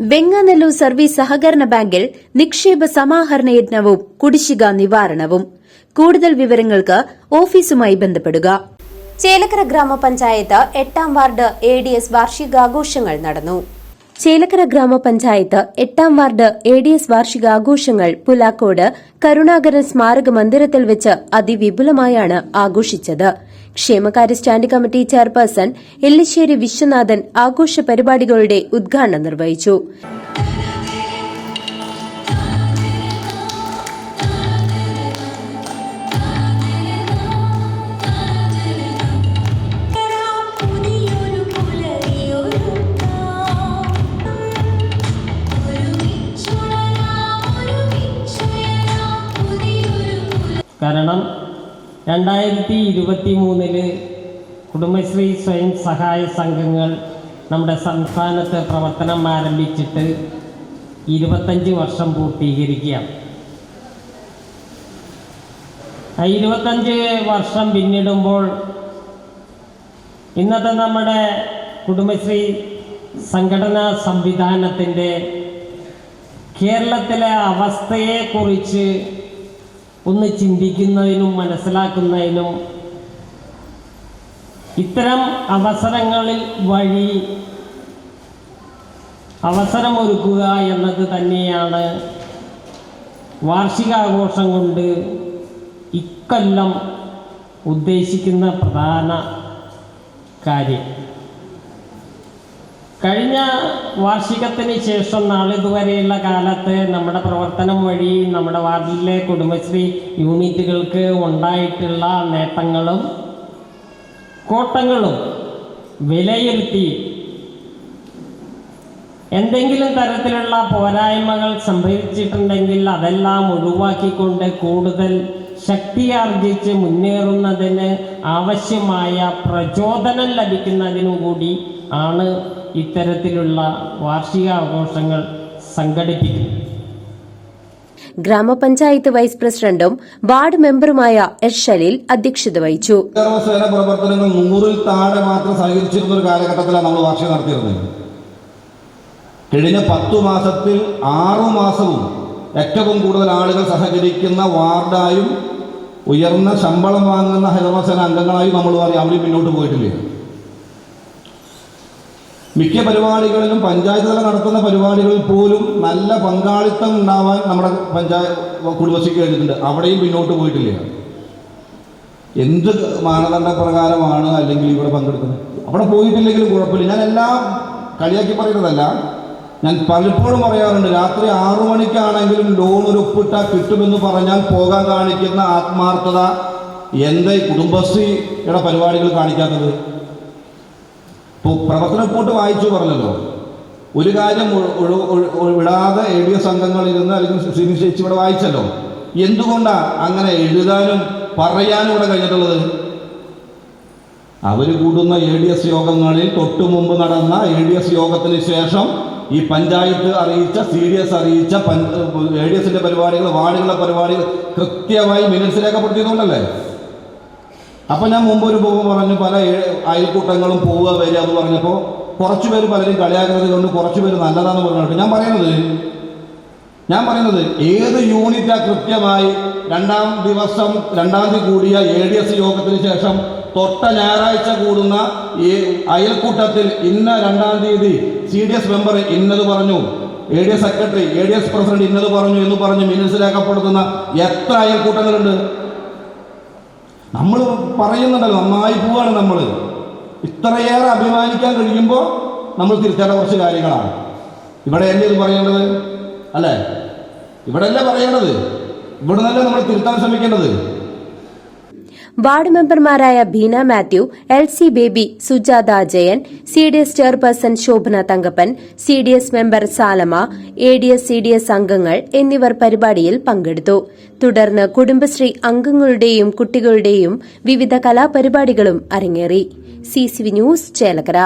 Venganallur service സഹകരണ ബാങ്കിൽ നിക്ഷേപ സമാഹരണ യജ്ഞവും കുടിശ്ശിക നിവാരണവും. കൂടുതൽ വിവരങ്ങൾക്ക് ഓഫീസുമായി ബന്ധപ്പെടുക. ചേലക്കര ഗ്രാമപഞ്ചായത്ത് എട്ടാം വാർഡ് എ ഡി എസ് വാർഷികാഘോഷങ്ങൾ നടന്നു. ചേലക്കര ഗ്രാമപഞ്ചായത്ത് എട്ടാം വാർഡ് എ ഡി എസ് വാർഷികാഘോഷങ്ങൾ പുലാക്കോട് കരുണാകരൻ സ്മാരക മന്ദിരത്തിൽ വെച്ച് അതിവിപുലമായാണ് ആഘോഷിച്ചത്. ക്ഷേമകാര്യ standing committee chairperson Ellissery Viswanathan ആഘോഷ പരിപാടികളുടെ ഉദ്ഘാടനം നിർവഹിച്ചു. കാരണം രണ്ടായിരത്തി ഇരുപത്തി മൂന്നിൽ കുടുംബശ്രീ സ്വയം സഹായ സംഘങ്ങൾ നമ്മുടെ സംസ്ഥാനത്ത് പ്രവർത്തനം ആരംഭിച്ചിട്ട് ഇരുപത്തഞ്ച് വർഷം പൂർത്തീകരിക്കുകയാണ്. ഇരുപത്തഞ്ച് വർഷം പിന്നിടുമ്പോൾ ഇന്നത്തെ നമ്മുടെ കുടുംബശ്രീ സംഘടനാ സംവിധാനത്തിന്റെ കേരളത്തിലെ അവസ്ഥയെക്കുറിച്ച് ഒന്ന് ചിന്തിക്കുന്നതിനും മനസ്സിലാക്കുന്നതിനും ഇത്തരം അവസരങ്ങളിൽ വഴി അവസരമൊരുക്കുക എന്നത് തന്നെയാണ് വാർഷികാഘോഷം കൊണ്ട് ഇക്കൊല്ലം ഉദ്ദേശിക്കുന്ന പ്രധാന കാര്യം. കഴിഞ്ഞ വാർഷികത്തിന് ശേഷം നാളിതുവരെയുള്ള കാലത്ത് നമ്മുടെ പ്രവർത്തനം വഴി നമ്മുടെ വാർഡിലെ കുടുംബശ്രീ യൂണിറ്റുകൾക്ക് ഉണ്ടായിട്ടുള്ള നേട്ടങ്ങളും കോട്ടങ്ങളും വിലയിരുത്തി എന്തെങ്കിലും തരത്തിലുള്ള പോരായ്മകൾ സംഭവിച്ചിട്ടുണ്ടെങ്കിൽ അതെല്ലാം ഒഴിവാക്കിക്കൊണ്ട് കൂടുതൽ ശക്തിയാർജിച്ച് മുന്നേറുന്നതിന് ആവശ്യമായ പ്രചോദനം ലഭിക്കുന്നതിനും കൂടി ആണ് ഇത്തരത്തിലുള്ള വാർഷിക ആഘോഷങ്ങൾ സംഘടിപ്പിക്കും. ഗ്രാമപഞ്ചായത്ത് വൈസ് പ്രസിഡന്റും വാർഡ് മെമ്പറുമായ എസ് ഷലീൽ അധ്യക്ഷത വഹിച്ചു. സേന പ്രവർത്തനങ്ങൾ നൂറിൽ താഴെ മാത്രം സഹകരിച്ചിരുന്ന ഒരു കാലഘട്ടത്തിലാണ് നമ്മൾ വാർഷികം നടത്തിയിരുന്നത്. കഴിഞ്ഞ പത്തു മാസത്തിൽ ആറു മാസവും ഏറ്റവും കൂടുതൽ ആളുകൾ സഹകരിക്കുന്ന വാർഡായും ഉയർന്ന ശമ്പളം വാങ്ങുന്ന ഹരിതകർമ്മസേന അംഗങ്ങളായും നമ്മൾ പറയും അവിടെ മുന്നോട്ട് പോയിട്ടില്ല. മിക്ക പരിപാടികളിലും പഞ്ചായത്ത് തല നടത്തുന്ന പരിപാടികളിൽ പോലും നല്ല പങ്കാളിത്തം ഉണ്ടാവാൻ നമ്മുടെ പഞ്ചായത്ത് കുടുംബശ്രീക്ക് കഴിഞ്ഞിട്ടുണ്ട്. അവിടെയും പിന്നോട്ട് പോയിട്ടില്ല. എന്ത് മാനദണ്ഡ പ്രകാരമാണ് അല്ലെങ്കിൽ ഇവിടെ പങ്കെടുക്കുന്നത്? അവിടെ പോയിട്ടില്ലെങ്കിലും കുഴപ്പമില്ല. ഞാൻ എല്ലാം കളിയാക്കി പറയുന്നതല്ല. ഞാൻ പലപ്പോഴും പറയാറുണ്ട് രാത്രി ആറു മണിക്കാണെങ്കിലും ലോൺ ഒരു ഒപ്പിട്ടാൽ കിട്ടുമെന്ന് പറഞ്ഞാൽ പോകാൻ കാണിക്കുന്ന ആത്മാർത്ഥത എന്തേ കുടുംബശ്രീയുടെ പരിപാടികൾ കാണിക്കാത്തത്? പ്രവർത്തന റിപ്പോർട്ട് വായിച്ചു പറഞ്ഞല്ലോ. ഒരു കാര്യം വിടാതെ എ ഡി എസ് അംഗങ്ങൾ ഇരുന്ന് അല്ലെങ്കിൽ ശ്രീനി ഇവിടെ വായിച്ചല്ലോ. എന്തുകൊണ്ടാണ് അങ്ങനെ എഴുതാനും പറയാനും ഇവിടെ കഴിഞ്ഞിട്ടുള്ളത്? അവർ കൂടുന്ന എ ഡി എസ് യോഗങ്ങളിൽ തൊട്ടു മുമ്പ് നടന്ന എ ഡി എസ് യോഗത്തിന് ശേഷം ഈ പഞ്ചായത്ത് അറിയിച്ച സി ഡി എസ് അറിയിച്ച എ ഡി എസിന്റെ പരിപാടികൾ വാർഡുകളുടെ പരിപാടികൾ കൃത്യമായി മിനിറ്റ്സ് രേഖപ്പെടുത്തിയതുകൊണ്ടല്ലേ അപ്പം ഞാൻ മുമ്പ് ഒരു പോകുമ്പോൾ പറഞ്ഞു പല അയൽക്കൂട്ടങ്ങളും പോവുക വരിക എന്ന് പറഞ്ഞപ്പോൾ കുറച്ച് പേര് പലരും കളിയാക്കുന്നത് കൊണ്ട് കുറച്ച് പേര് നല്ലതാണെന്ന് പറഞ്ഞിട്ട് ഞാൻ പറയുന്നത് ഞാൻ പറയുന്നത് ഏത് യൂണിറ്റാ കൃത്യമായി രണ്ടാം ദിവസം രണ്ടാം തീയതി കൂടിയ എ ഡി എസ് യോഗത്തിന് ശേഷം തൊട്ട ഞായറാഴ്ച കൂടുന്ന ഈ അയൽക്കൂട്ടത്തിൽ ഇന്ന രണ്ടാം തീയതി സി ഡി എസ് മെമ്പർ ഇന്നത് പറഞ്ഞു A D S secretary A D S president ഇന്നത് പറഞ്ഞു എന്ന് പറഞ്ഞ് മിനിറ്റ്സ് രേഖപ്പെടുത്തുന്ന എത്ര അയൽക്കൂട്ടങ്ങളുണ്ട്? നമ്മൾ പറയുന്നുണ്ടല്ലോ നന്നായി പോവാണ് നമ്മൾ ഇത്രയേറെ അഭിമാനിക്കാൻ കഴിയുമ്പോൾ നമ്മൾ തിരിച്ചേണ്ട കുറച്ച് കാര്യങ്ങളാണ്. ഇവിടെ അല്ലേ ഇത് പറയേണ്ടത്? അല്ലേ? ഇവിടെ അല്ലേ പറയേണ്ടത്? ഇവിടെ നിന്നല്ലേ നമ്മൾ തിരുത്താൻ ശ്രമിക്കേണ്ടത്? വാർഡ് മെമ്പർമാരായ Beena Mathew L C Baby Sujatha Jayan C D S chairperson Shobhana Thankappan C D S member Salama A D S C D S അംഗങ്ങൾ എന്നിവർ പരിപാടിയിൽ പങ്കെടുത്തു. തുടർന്ന് കുടുംബശ്രീ അംഗങ്ങളുടെയും കുട്ടികളുടെയും വിവിധ കലാപരിപാടികളും അരങ്ങേറി. C C V news Chelakkara.